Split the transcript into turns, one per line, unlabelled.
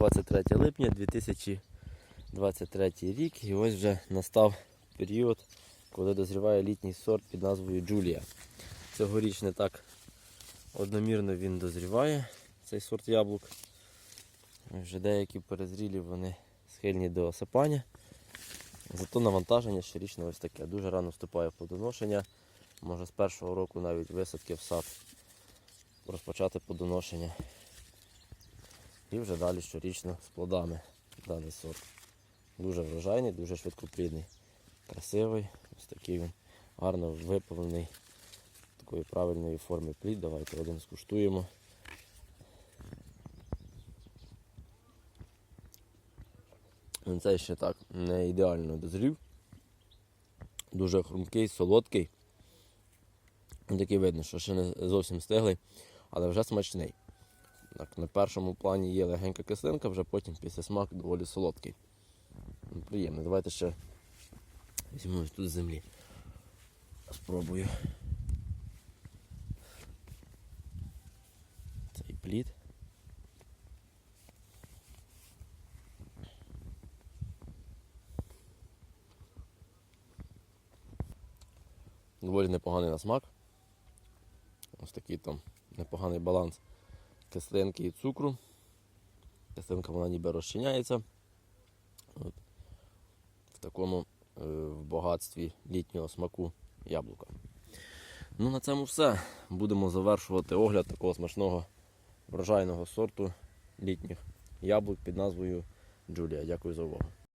23 липня 2023 рік. І ось вже настав період, коли дозріває літній сорт під назвою Джулія. Цьогоріч не так одномірно він дозріває, цей сорт яблук. Вже деякі перезрілі вони схильні до осипання. Зато навантаження щорічно ось таке. Дуже рано вступає в плодоношення. Може з першого року навіть висадки в сад розпочати плодоношення. І вже далі щорічно з плодами даний сорт. Дуже врожайний, дуже швидкоплідний, красивий, ось такий він гарно виповнений такої правильної форми плід. Давайте один скуштуємо. Цей ще так не ідеально дозрів. Дуже хрумкий, солодкий. Такий видно, що ще не зовсім стиглий, але вже смачний. Так, на першому плані є легенька кислинка, вже потім після смак доволі солодкий. Ну, Приємно. Давайте ще візьмемо тут з землі. Спробую. Цей плід. Доволі непоганий на смак. Ось такий там непоганий баланс кислинки і цукру. Кислинка вона ніби розчиняється. От. В такому е, в багатстві літнього смаку яблука. Ну, на цьому все. Будемо завершувати огляд такого смачного врожайного сорту літніх яблук під назвою Джулія. Дякую за увагу.